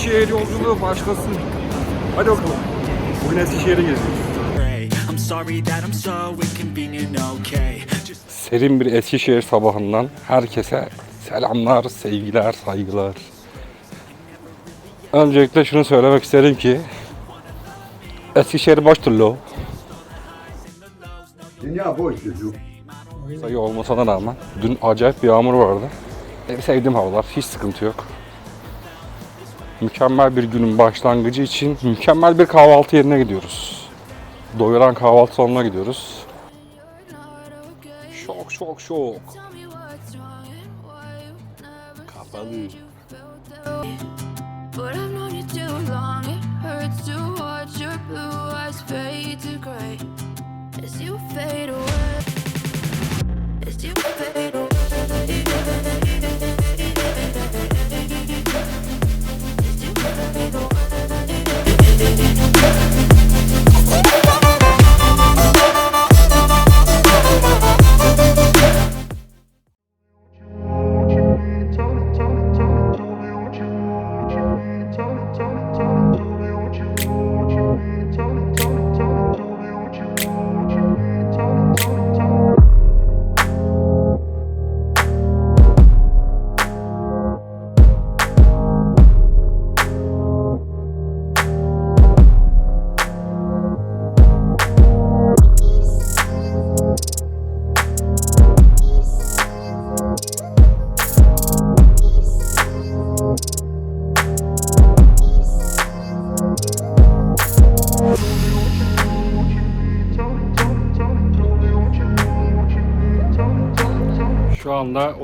Eskişehir yolculuğu başlasın. Hadi bakalım. Bugün Eskişehir'e geziyoruz. pray. I'm sorry that I'm so inconvenient, okay? Just Serin bir Eskişehir sabahından herkese selamlar, sevgiler, saygılar. Öncelikle şunu söylemek isterim ki Eskişehir boştur lo. Dünya boş çocuk. Sayı olmasına rağmen dün acayip bir yağmur vardı. E, Sevdiğim havalar, hiç sıkıntı yok. Mükemmel bir günün başlangıcı için mükemmel bir kahvaltı yerine gidiyoruz. Doyuran kahvaltı salonuna gidiyoruz. Şok şok şok. Tell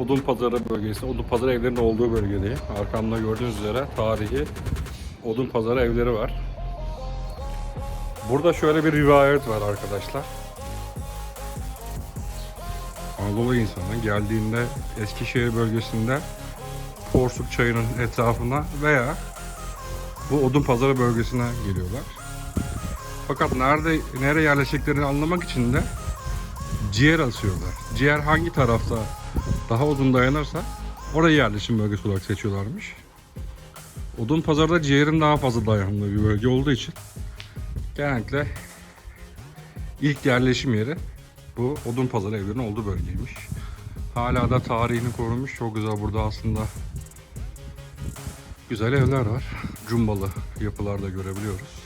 Odun Pazarı bölgesi, Odun Pazarı evlerinin olduğu bölgedeyim. Arkamda gördüğünüz üzere tarihi Odun Pazarı evleri var. Burada şöyle bir rivayet var arkadaşlar. Anadolu insanı geldiğinde Eskişehir bölgesinde Porsuk çayının etrafına veya bu Odun Pazarı bölgesine geliyorlar. Fakat nerede nereye yerleştiklerini anlamak için de ciğer asıyorlar. Ciğer hangi tarafta daha uzun dayanırsa orayı yerleşim bölgesi olarak seçiyorlarmış. Odun pazarda ciğerin daha fazla dayanımlı bir bölge olduğu için genellikle ilk yerleşim yeri bu odun pazarı evlerinin olduğu bölgeymiş. Hala da tarihini korumuş. Çok güzel burada aslında güzel evler var. Cumbalı yapılarda görebiliyoruz.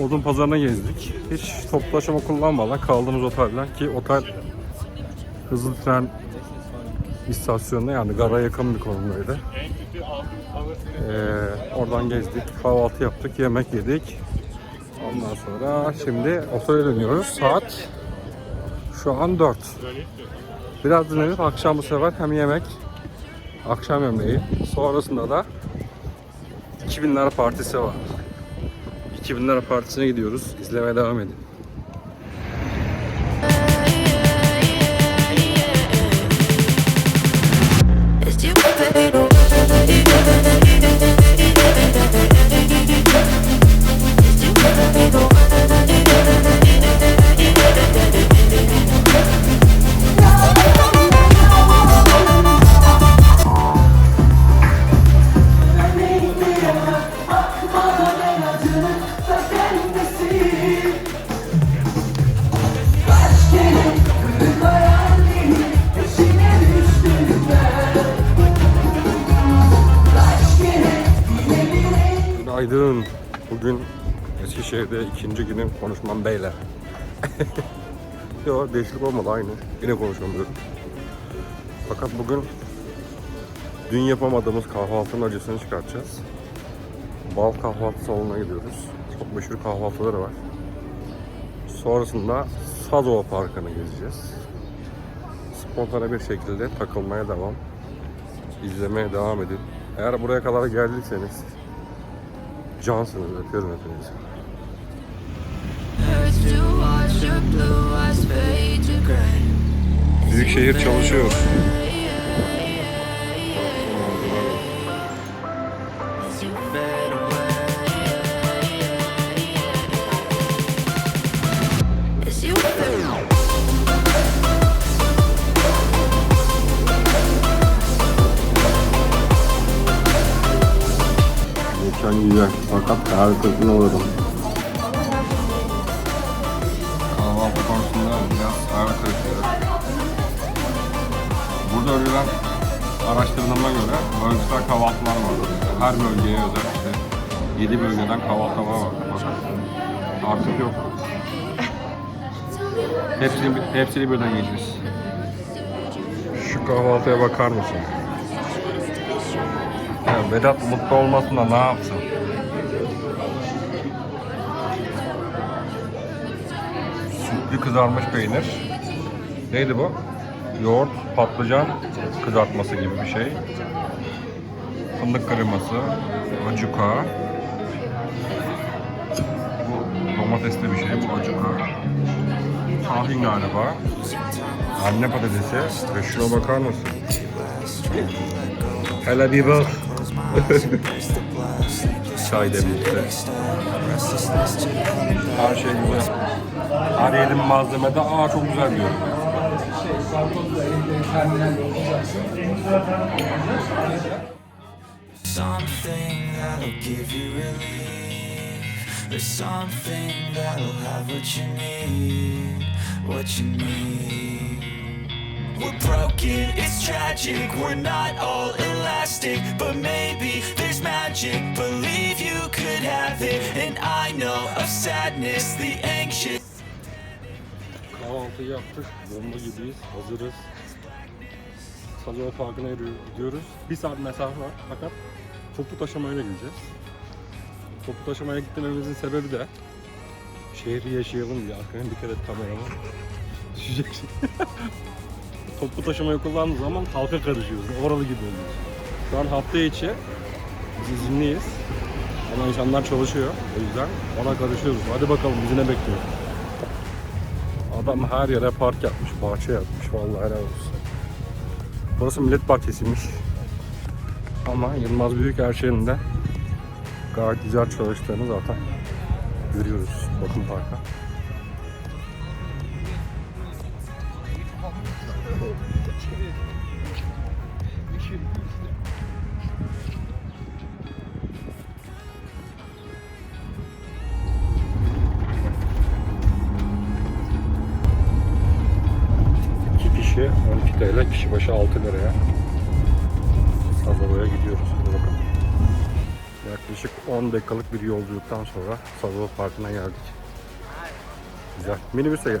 Odun pazarına gezdik. Hiç toplu taşıma kullanmadan kaldığımız otelden ki otel hızlı tren istasyonuna yani gara yakın bir konumdaydı. Ee, oradan gezdik, kahvaltı yaptık, yemek yedik. Ondan sonra şimdi otele dönüyoruz. Saat şu an 4. Biraz dinlenip akşam bu sefer hem yemek, akşam yemeği, sonrasında da 2000 lira partisi var. 2000 lira partisine gidiyoruz. İzlemeye devam edin. Konuşmam beyler. Yok değişiklik olmadı aynı. Yine konuşamıyorum. Fakat bugün dün yapamadığımız kahvaltının acısını çıkartacağız. Bal kahvaltı salonuna gidiyoruz. Çok meşhur kahvaltıları var. Sonrasında Sazova Parkı'nı gezeceğiz. Spontane bir şekilde takılmaya devam. izlemeye devam edin. Eğer buraya kadar geldiyseniz cansınız. Öpüyorum hepinizi. Fade away. Mekan güzel fakat kırıklığına uğradım. Konusunda biraz hayal kırıklığı. Burada önceden araştırdığıma göre bölgesel kahvaltılar vardı. Her bölgeye özel işte 7 bölgeden kahvaltılar var. Artık yok. Hepsini, hepsini birden yiyeceğiz. Şu kahvaltıya bakar mısın? Ya Vedat mutlu olmasın da ne yapsın? Sütlü kızarmış peynir. Neydi bu? Yoğurt, patlıcan kızartması gibi bir şey. Fındık kreması, acuka. Bu domatesli bir şey, bu acuka. Tahin galiba. Anne patatesi ve şuna bakar mısın? Hele bir bak. Çay demlikte. Her şey güzel. Her yerin malzemede çok güzel. Something that'll give you relief There's something that'll have what you need, what you need. We're broken, it's tragic. We're not all elastic, but maybe there's magic. Believe you could have it, and I know of sadness, the anxious. Kahvaltıyı yaptık. Bomba gibiyiz. Hazırız. Sazova Parkı'na gidiyoruz. Bir saat mesafe var fakat toplu taşımayla gideceğiz. Toplu taşımaya gitmemizin sebebi de şehri yaşayalım diye. Arkaya dikkat et kamerama. Düşecek toplu taşımayı kullandığımız zaman halka karışıyoruz. Oralı gibi oluyoruz. Şu an hafta içi biz izinliyiz. Ama insanlar çalışıyor. O yüzden ona karışıyoruz. Hadi bakalım bizi ne bekliyor. Adam her yere park yapmış, bahçe yapmış. Vallahi helal olsun. Burası millet bahçesiymiş. Ama Yılmaz Büyükerşen'in de gayet güzel çalıştığını zaten görüyoruz bakın parka. Kişi 12 TL, kişi başı 6 liraya Sazova'ya gidiyoruz. Hadi bakalım. Yaklaşık 10 dakikalık bir yolculuktan sonra Sazova Parkı'na geldik. Güzel. Minibüse gel.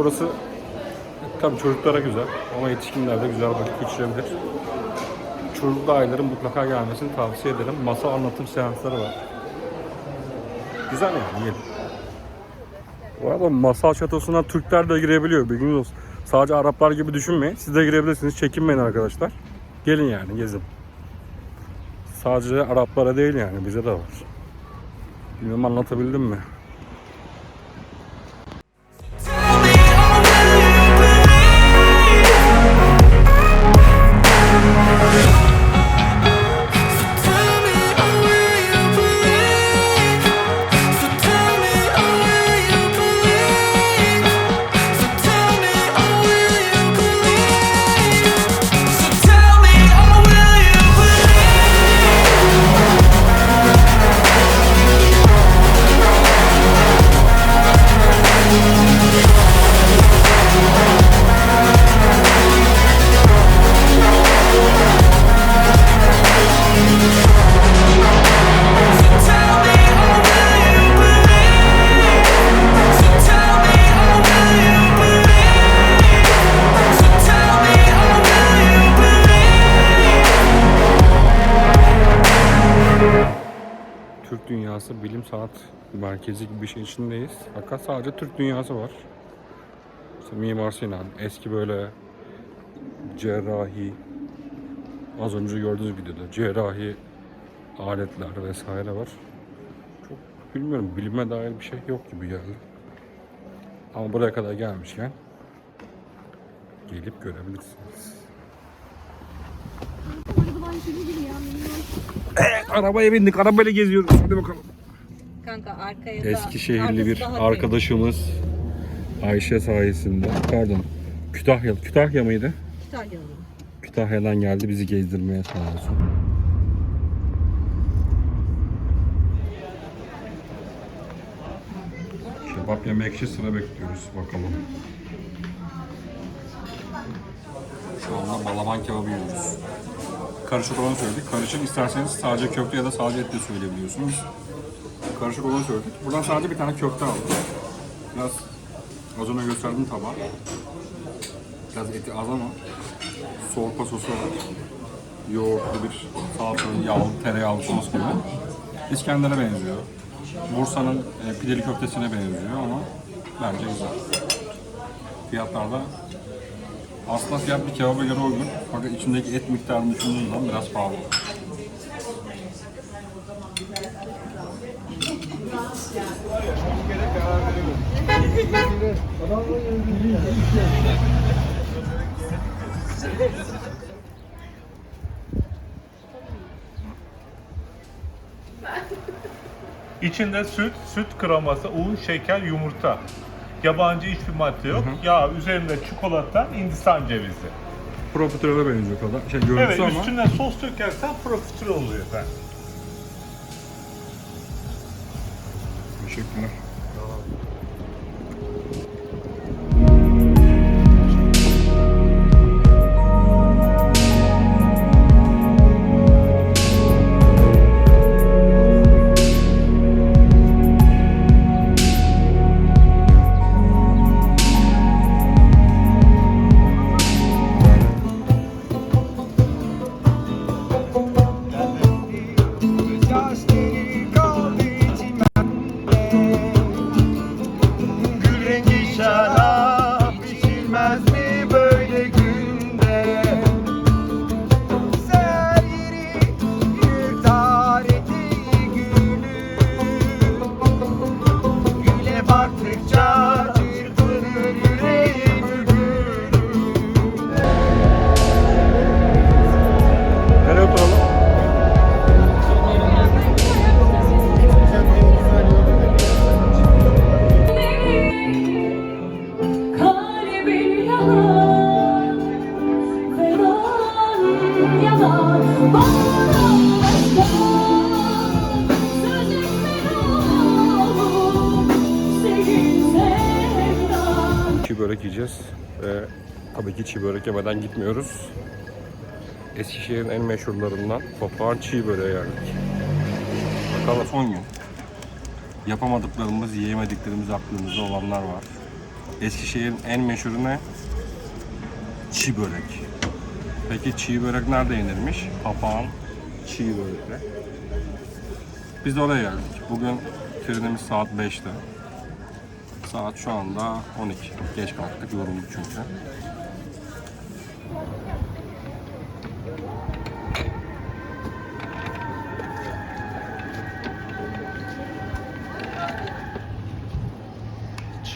burası tabii çocuklara güzel ama yetişkinler de güzel vakit geçirebilir. Çocuklu ailelerin mutlaka gelmesini tavsiye ederim. Masa anlatım seansları var. Güzel yani gelin. Bu arada masal şatosuna Türkler de girebiliyor bilginiz olsun. Sadece Araplar gibi düşünmeyin. Siz de girebilirsiniz. Çekinmeyin arkadaşlar. Gelin yani gezin. Sadece Araplara değil yani bize de var. Bilmiyorum anlatabildim mi? Merkezi gibi bir şey içindeyiz. Fakat sadece Türk Dünyası var. İşte Mimar Sinan, eski böyle cerrahi, az önce gördüğünüz videoda cerrahi aletler vesaire var. Çok bilmiyorum bilime dair bir şey yok gibi geldi. Ama buraya kadar gelmişken gelip görebilirsiniz. Evet arabaya bindik. Arabayla geziyoruz. Hadi bakalım. Kanka arkaya da Eskişehirli bir arkası daha arkadaşımız Ayşe sayesinde. Pardon. Kütahya, Kütahya mıydı? Kütahyalı. Kütahya'dan geldi bizi gezdirmeye sağ olsun. Kebap yemek için sıra bekliyoruz bakalım. Şu anda balaban kebabı yiyoruz. Karışık olanı söyledik. Karışık isterseniz sadece köfte ya da sadece et de söyleyebiliyorsunuz. Karışık olanı söyledik. Buradan sadece bir tane köfte aldım. Biraz az önce gösterdim tabağı. Biraz eti az ama soğutma sosu var. Yoğurtlu bir salçalı, yağlı, tereyağlı sos gibi. İskender'e benziyor. Bursa'nın e, pideli köftesine benziyor ama bence güzel. Fiyatlar da aslında fiyat bir kebaba göre uygun. Fakat içindeki et miktarını düşündüğün zaman biraz pahalı. İçinde süt, süt kreması, un, şeker, yumurta. Yabancı hiçbir madde yok. Yağ, üzerinde çikolata, hindistan cevizi. Profiterole benziyor kadar. Şey görüntüsü Evet, ama üstüne sos dökersen profiterol oluyor efendim. Teşekkürler. Çiğ börek yemeden gitmiyoruz. Eskişehir'in en meşhurlarından papağan çiğ böreğe geldik. Bakalım son gün. Yapamadıklarımız, yiyemediklerimiz aklımızda olanlar var. Eskişehir'in en meşhuru ne? Çiğ börek. Peki çiğ börek nerede yenirmiş? Papağan çiğ börekle. Biz de oraya geldik. Bugün trenimiz saat 5'te. Saat şu anda 12. Geç kalktık, yorulduk çünkü.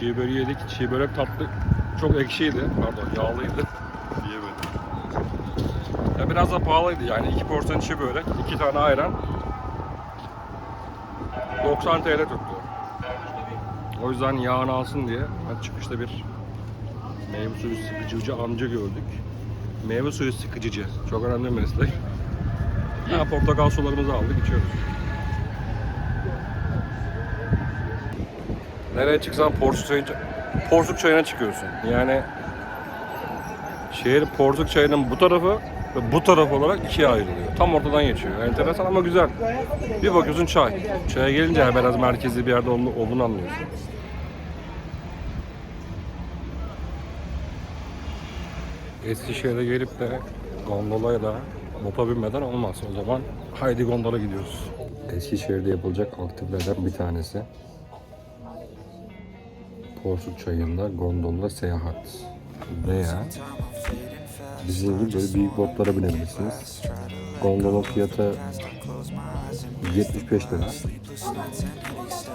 Çiğ böreği yedik. Çiğ börek tatlı çok ekşiydi. Pardon yağlıydı. Yiyemedim. Ya biraz da pahalıydı yani. iki porsiyon çiğ börek, iki tane ayran. 90 TL tuttu. O yüzden yağını alsın diye ben çıkışta bir meyve suyu sıkıcıcı amca gördük. Meyve suyu sıkıcıcı. Çok önemli meslek. Ya portakal sularımızı aldık içiyoruz. Nereye çıksan porsuk çayı, porsuk çayına çıkıyorsun. Yani şehir porsuk çayının bu tarafı ve bu taraf olarak ikiye ayrılıyor. Tam ortadan geçiyor. Enteresan ama güzel. Bir bakıyorsun çay. Çaya gelince biraz merkezi bir yerde olduğunu anlıyorsun. Eskişehir'e gelip de gondolayla bota binmeden olmaz. O zaman haydi gondola gidiyoruz. Eskişehir'de yapılacak aktivitelerden bir tanesi. Porsuk çayında gondolla seyahat. Veya bizim gibi böyle büyük botlara binebilirsiniz. Gondola fiyatı 75 lira.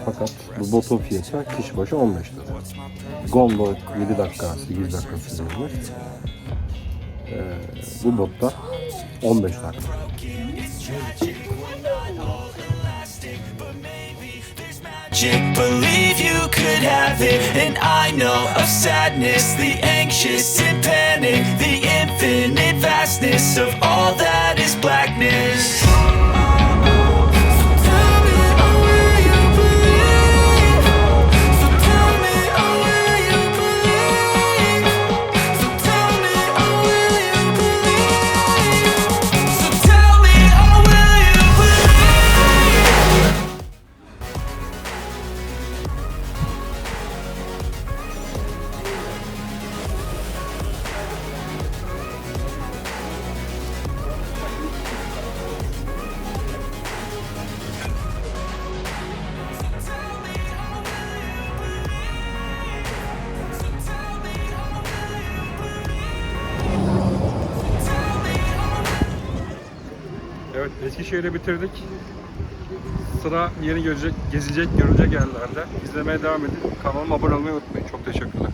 Fakat bu botun fiyatı kişi başı 15 lira. Gondol 7 dakika, 8 dakika sürüyormuş. Ee, bu botta 15 dakika. magic Believe could have it. And I know of sadness The anxious and panic The infinite vastness Of all that is blackness Eskişehir'i bitirdik. Sıra yeni görecek, gezilecek, görülecek yerlerde. İzlemeye devam edin. Kanalıma abone olmayı unutmayın. Çok teşekkürler.